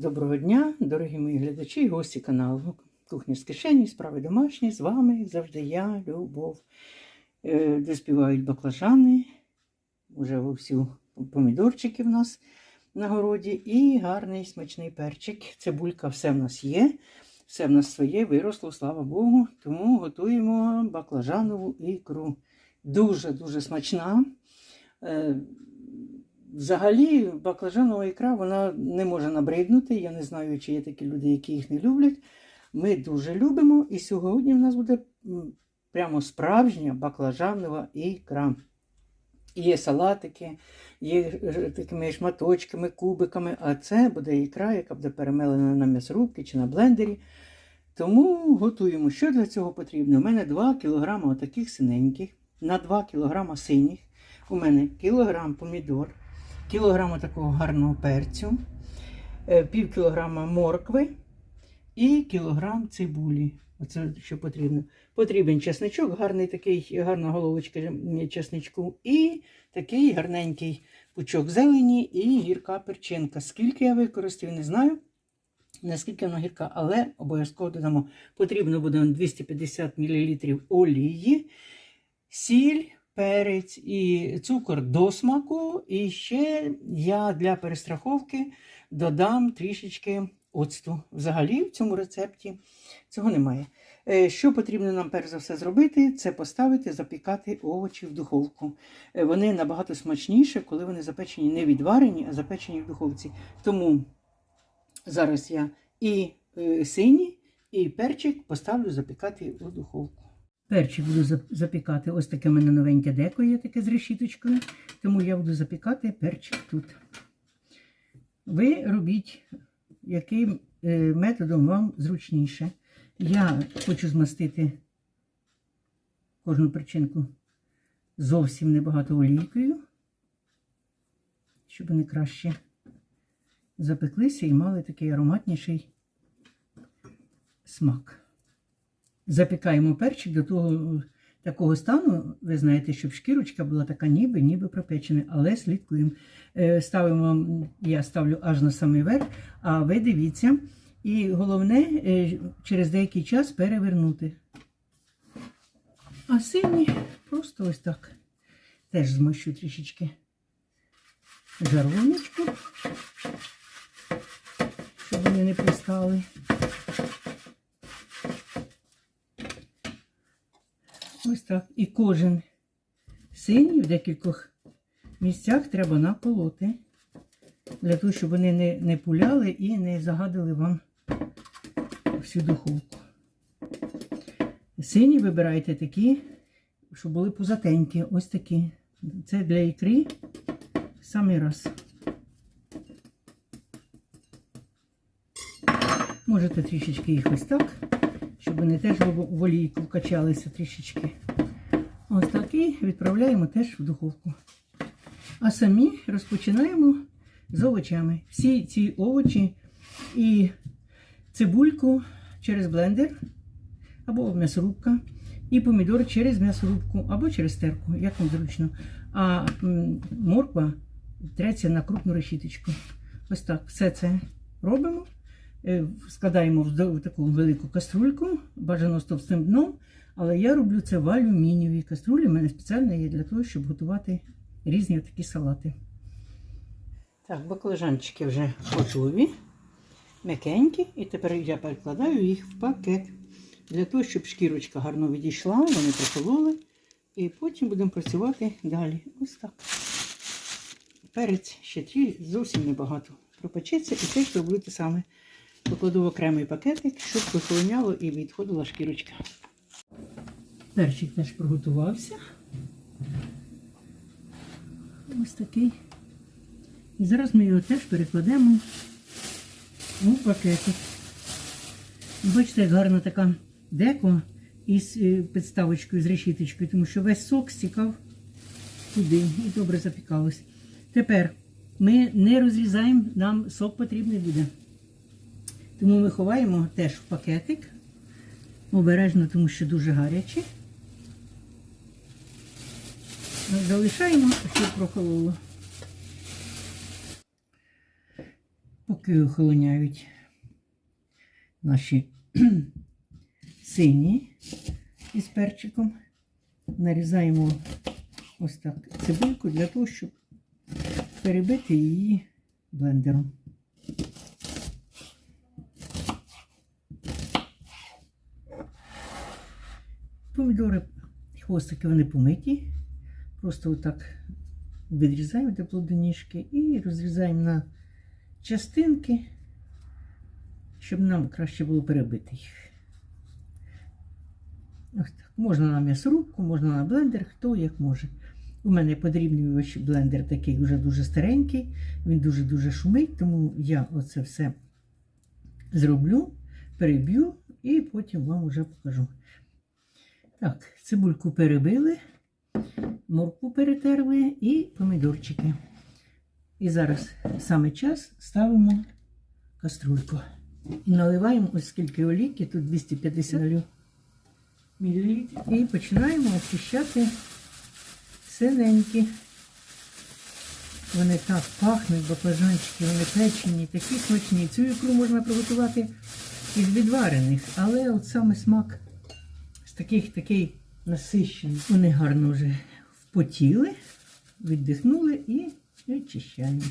Доброго дня, дорогі мої глядачі і гості каналу Кухня з кишені, справи домашні. З вами завжди я, Любов. Е, Де співають баклажани, вже вовсю помідорчики в нас на городі, і гарний смачний перчик. Цибулька, все в нас є, все в нас своє, виросло, слава Богу. Тому готуємо баклажанову ікру. Дуже-дуже смачна. Взагалі, баклажанова ікра вона не може набриднути. Я не знаю, чи є такі люди, які їх не люблять. Ми дуже любимо. І сьогодні в нас буде прямо справжня баклажанова ікра. Є салатики, є е, такими шматочками, кубиками, а це буде ікра, яка буде перемелена на м'ясорубці чи на блендері. Тому готуємо. Що для цього потрібно? У мене 2 кг отаких синеньких, на 2 кг синіх. У мене кілограм помідор, кілограм такого гарного перцю, е, пів кілограма моркви і кілограм цибулі. Оце що потрібно. Потрібен чесничок, гарний такий, гарна головочка чесничку, і такий гарненький пучок зелені і гірка перчинка. Скільки я використаю, не знаю. Наскільки вона гірка, але обов'язково додамо. Потрібно буде 250 мл олії, сіль, перець і цукор до смаку. І ще я для перестраховки додам трішечки оцту. Взагалі в цьому рецепті цього немає. Е, Що потрібно нам перш за все зробити, це поставити, запікати овочі в духовку. Е, Вони набагато смачніші, коли вони запечені не відварені, а запечені в духовці. Тому зараз я і е, синій, і перчик поставлю запікати у духовку. Перчик буду запікати. Ось таке в мене новеньке деко є таке з решіточкою, тому я буду запікати перчик тут. Ви робіть, яким е, методом вам зручніше. Я хочу змастити кожну перчинку зовсім небагато олійкою, щоб вони краще запеклися і мали такий ароматніший смак. Запікаємо перчик до того такого стану, ви знаєте, щоб шкірочка була така ніби, ніби пропечена, але слідкуємо. Е, Ставимо, я ставлю аж на самий верх, а ви дивіться. І головне, е, через деякий час перевернути. А сині просто ось так. Теж змащу трішечки жаруночку, щоб вони не пристали. Ось так. І кожен синій в декількох місцях треба наколоти, для того, щоб вони не, не пуляли і не загадили вам всю духовку. Сині вибирайте такі, щоб були пузатенькі. Ось такі. Це для ікри в самий раз. Можете трішечки їх ось так, вони теж в олійку вкачалися трішечки. Ось так і відправляємо теж в духовку. А самі розпочинаємо з овочами. Всі ці овочі і цибульку через блендер або м'ясорубка, і помідор через м'ясорубку або через терку, як вам зручно. А морква треться на крупну решіточку. Ось так все це робимо. Е, Складаємо в таку велику каструльку, бажано з товстим дном. Але я роблю це в алюмінієвій каструлі. У мене спеціально є для того, щоб готувати різні такі салати. Так, баклажанчики вже готові, м'якенькі. І тепер я перекладаю їх в пакет. Для того, щоб шкірочка гарно відійшла, вони прокололи. І потім будемо працювати далі. Ось так. Перець ще трі, зовсім небагато. Пропечеться і теж роблю те саме. Покладу в окремий пакетик, щоб прохолоняло і відходила шкірочка. Перчик теж приготувався. Ось такий. І зараз ми його теж перекладемо у пакетик. Бачите, як гарна така деко із е, підставочкою, з решіточкою, тому що весь сок стікав туди і добре запікалось. Тепер ми не розрізаємо, нам сок потрібний буде. Тому ми ховаємо теж в пакетик. Обережно, тому що дуже гаряче. Залишаємо, щоб прохололо. Поки охолоняють наші сині із перчиком, нарізаємо ось так цибульку для того, щоб перебити її блендером. Помідори, хвостики вони помиті. Просто отак відрізаємо до плодоніжки і розрізаємо на частинки, щоб нам краще було перебити їх. Ось так. Можна на м'ясорубку, можна на блендер, хто як може. У мене подрібнювач блендер такий вже дуже старенький, він дуже-дуже шумить, тому я оце все зроблю, переб'ю і потім вам вже покажу. Так, цибульку перебили, морку перетерли і помідорчики. І зараз саме час ставимо каструльку. І наливаємо ось скільки олійки, тут 250 мл. І починаємо очищати синенькі. Вони так пахнуть, баклажанчики, вони печені, такі смачні. Цю ікру можна приготувати із відварених, але от саме смак з таких такий насищений. Вони гарно вже впотіли, віддихнули і відчищаємо.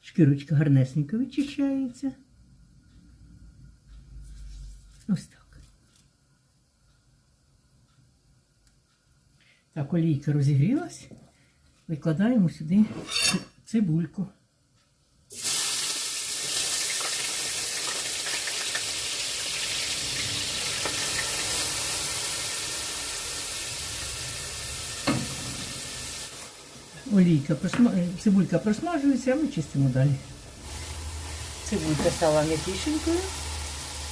Шкірочка гарнесенько відчищається. Ось так. Так, олійка розігрілась. Викладаємо сюди цибульку. Олійка просма... е, цибулька просмажується, а ми чистимо далі. Цибулька стала м'якішенькою.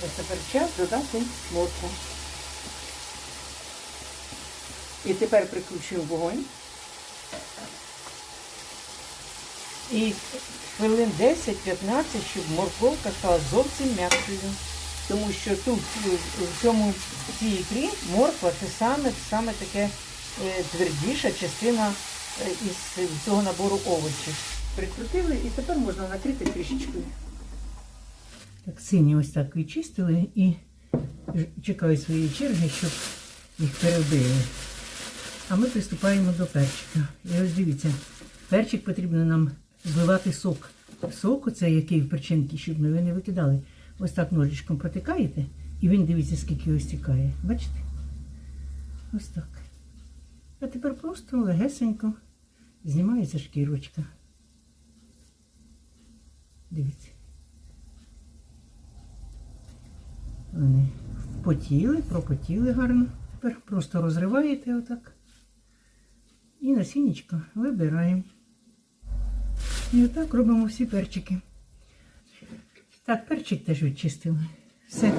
Ось тепер час додати моркву. І тепер прикручую вогонь. І хвилин 10-15, щоб морковка стала зовсім м'якшою. Тому що тут е, в цьому цій ікрі морква це саме, саме таке е, твердіша частина із цього набору овочів. Прикрутили і тепер можна накрити трішечкою. Так, сині ось так відчистили і чекаю своєї черги, щоб їх перебили. А ми приступаємо до перчика. І ось дивіться, перчик потрібно нам зливати сок. Сок, оце який в перчинці, щоб ми ви не викидали. Ось так ножичком протикаєте, і він дивіться, скільки ось тікає. Бачите? Ось так. А тепер просто легесенько знімається шкірочка. Дивіться. Вони впотіли, пропотіли гарно. Тепер просто розриваєте отак. І насіннячко вибираємо. І отак робимо всі перчики. Так, перчик теж відчистили. Все.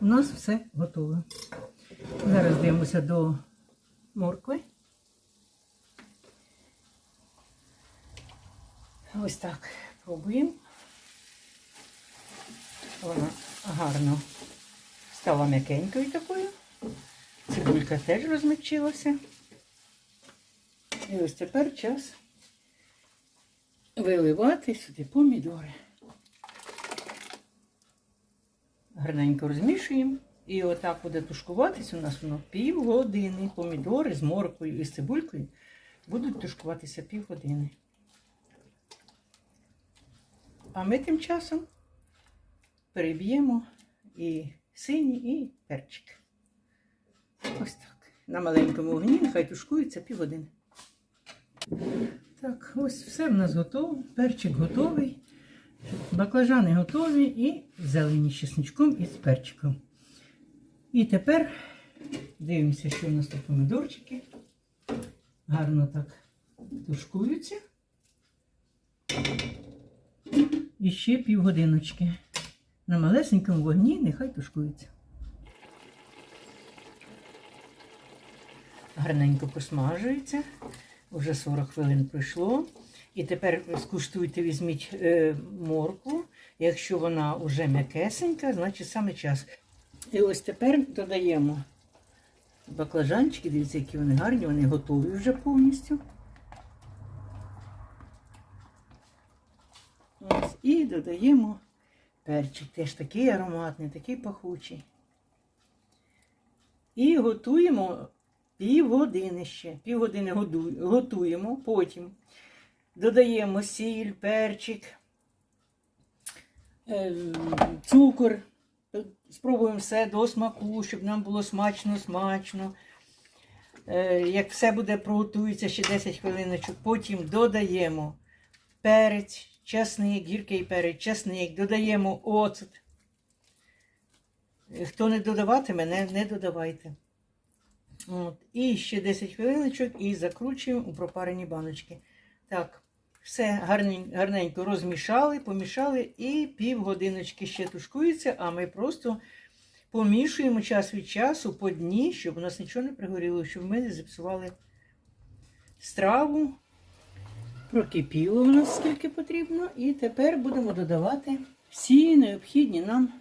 У нас все готове. Зараз дивимося до моркви. Ось так пробуємо. Вона гарно стала м'якенькою такою. Цибулька теж розмягчилася. І ось тепер час виливати сюди помідори. Гарненько розмішуємо. І отак буде тушкуватись у нас воно півгодини. Помідори з морквою і з цибулькою будуть тушкуватися півгодини. А ми тим часом переб'ємо і синій, і перчик. Ось так. На маленькому вогні нехай тушкується півгодини. Так, ось все в нас готово. Перчик готовий. Баклажани готові і зелені з чесничком і з перчиком. І тепер дивимося, що у нас тут помідорчики. Гарно так тушкуються. І ще півгодиночки. На малесенькому вогні нехай тушкуються. Гарненько посмажується. Уже 40 хвилин пройшло. І тепер скуштуйте, візьміть е, моркву. Якщо вона вже м'якесенька, значить саме час. І ось тепер додаємо баклажанчики. Дивіться, які вони гарні, вони готові вже повністю. І додаємо перчик. Теж такий ароматний, такий пахучий. І готуємо півгодини ще. Півгодини готуємо, потім додаємо сіль, перчик, е, цукор. Спробуємо все до смаку, щоб нам було смачно, смачно. Е, Як все буде проготується ще 10 хвилиночок, потім додаємо перець, часник, гіркий перець, часник, додаємо оцет. Е, Хто не додаватиме, не, не додавайте. От. І ще 10 хвилиночок і закручуємо у пропарені баночки. Так, все гарненько, розмішали, помішали і півгодиночки ще тушкується, а ми просто помішуємо час від часу по дні, щоб у нас нічого не пригоріло, щоб ми не зіпсували страву. Прокипіло у нас скільки потрібно. І тепер будемо додавати всі необхідні нам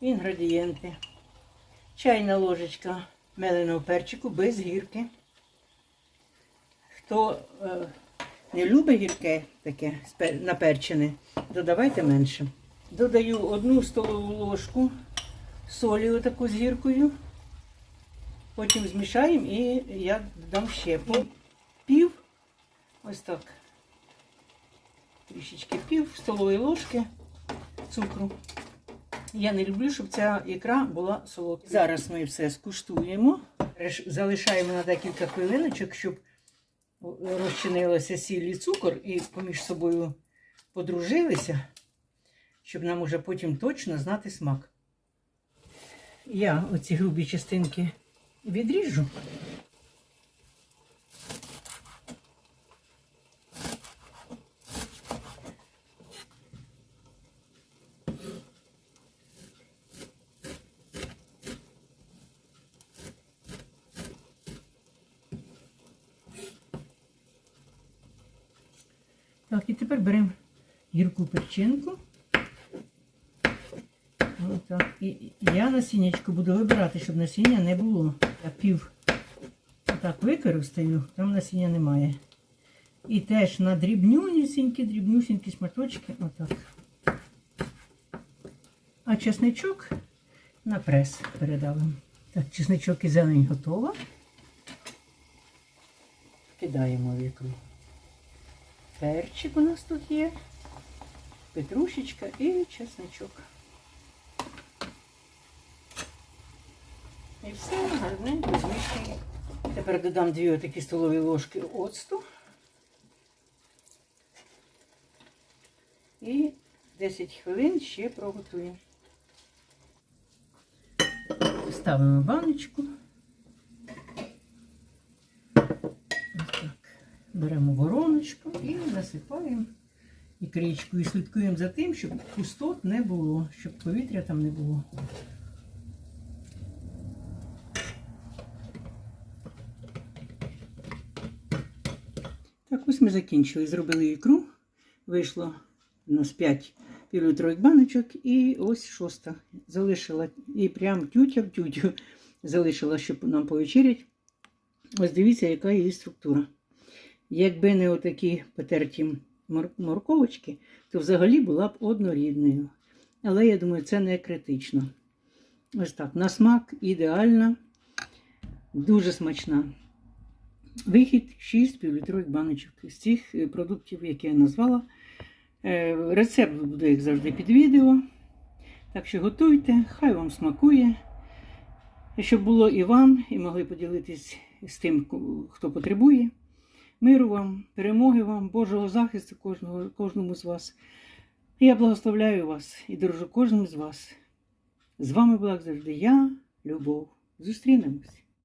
інгредієнти. Чайна ложечка меленого перчику без гірки. Хто е, не любить гірке таке наперчене, додавайте менше. Додаю одну столову ложку солі отаку з гіркою. Потім змішаємо і я додам ще пів, ось так. Трішечки пів столової ложки цукру. Я не люблю, щоб ця ікра була солодка. Зараз ми все скуштуємо. Залишаємо на декілька хвилиночок, щоб розчинилося сіль і цукор і поміж собою подружилися, щоб нам уже потім точно знати смак. Я оці грубі частинки відріжу. Так, і тепер беремо гірку перчинку. Отак. І я насіннячко буду вибирати, щоб насіння не було. Я пів отак використаю, там насіння немає. І теж на дрібнюсінькі, дрібнюсінькі шматочки. Отак. А чесничок на прес передавимо. Так, чесничок і зелень готова. Кидаємо в ікру. Перчик у нас тут є, петрушечка і чесничок. І все гарненько змішуємо. Тепер додам дві отакі столові ложки оцту. І 10 хвилин ще приготуємо. Ставимо баночку. Ось так. Беремо вороночку і насипаємо ікричку. І слідкуємо за тим, щоб пустот не було, щоб повітря там не було. Так, ось ми закінчили. Зробили ікру. Вийшло у нас 5 півлітрових баночок і ось шоста. Залишила і прям тютя в тютю залишила, щоб нам повечерять. Ось дивіться, яка її структура. Якби не отакі потерті мор- морковочки, то взагалі була б однорідною. Але я думаю, це не критично. Ось так. На смак ідеальна, дуже смачна. Вихід 6 півлітрових баночок з цих е, продуктів, які я назвала. Е, Рецепт буде, як завжди, під відео. Так що готуйте, хай вам смакує. Щоб було і вам, і могли поділитись з тим, хто потребує. Миру вам, перемоги вам, Божого захисту кожного, кожному з вас. Я благословляю вас і дорожу кожному з вас. З вами була завжди я, Любов. Зустрінемось.